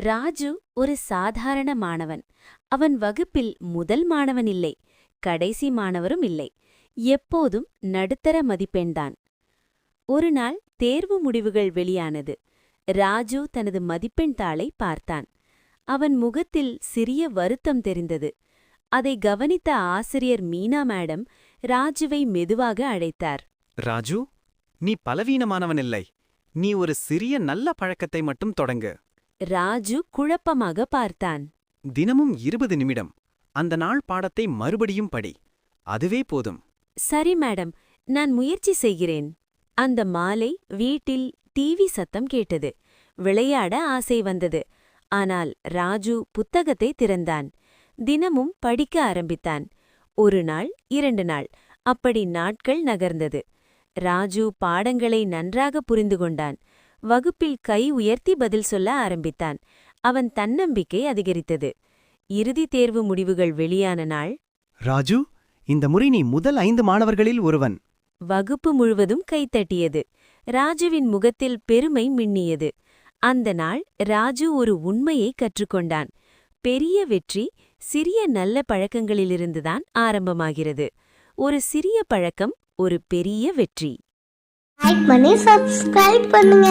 ராஜு ஒரு சாதாரண மாணவன். அவன் வகுப்பில் முதல் மாணவன் இல்லை கடைசி மாணவரும் இல்லை. எப்போதும் நடுத்தர மதிப்பெண்தான் ஒருநாள் தேர்வு முடிவுகள் வெளியானது. ராஜு தனது மதிப்பெண் தாளை பார்த்தான். அவன் முகத்தில் சிறிய வருத்தம் தெரிந்தது. அதை கவனித்த ஆசிரியர் மீனா மேடம் ராஜுவை மெதுவாக அழைத்தார். ராஜு நீ பலவீனமானவனில்லை நீ ஒரு சிறிய நல்ல பழக்கத்தை மட்டும் தொடங்கு. ராஜு குழப்பமாக பார்த்தான். தினமும் இருபது நிமிடம். அந்த நாள் பாடத்தை மறுபடியும் படி. அதுவே போதும். சரி மேடம் நான் முயற்சி செய்கிறேன். அந்த மாலை வீட்டில் டிவி சத்தம் கேட்டது. விளையாட ஆசை வந்தது. ஆனால் ராஜு புத்தகத்தை திறந்தான். தினமும் படிக்க ஆரம்பித்தான். ஒரு நாள் இரண்டு நாள். அப்படி நாட்கள் நகர்ந்தது. ராஜு பாடங்களை நன்றாக புரிந்து கொண்டான். வகுப்பில் கை உயர்த்தி பதில் சொல்ல ஆரம்பித்தான். அவன் தன்னம்பிக்கை அதிகரித்தது. இறுதித் தேர்வு முடிவுகள் வெளியான நாள். ராஜு இந்த முறை நீ முதல் ஐந்து மாணவர்களில் ஒருவன். வகுப்பு முழுவதும் கைத்தட்டியது ராஜுவின் முகத்தில் பெருமை மின்னியது. அந்த நாள் ராஜு ஒரு உண்மையை கற்றுக்கொண்டான். பெரிய வெற்றி சிறிய நல்ல பழக்கங்களிலிருந்துதான் ஆரம்பமாகிறது. ஒரு சிறிய பழக்கம் ஒரு பெரிய வெற்றி. லைக் பண்ணி சப்ஸ்கிரைப் பண்ணுங்க.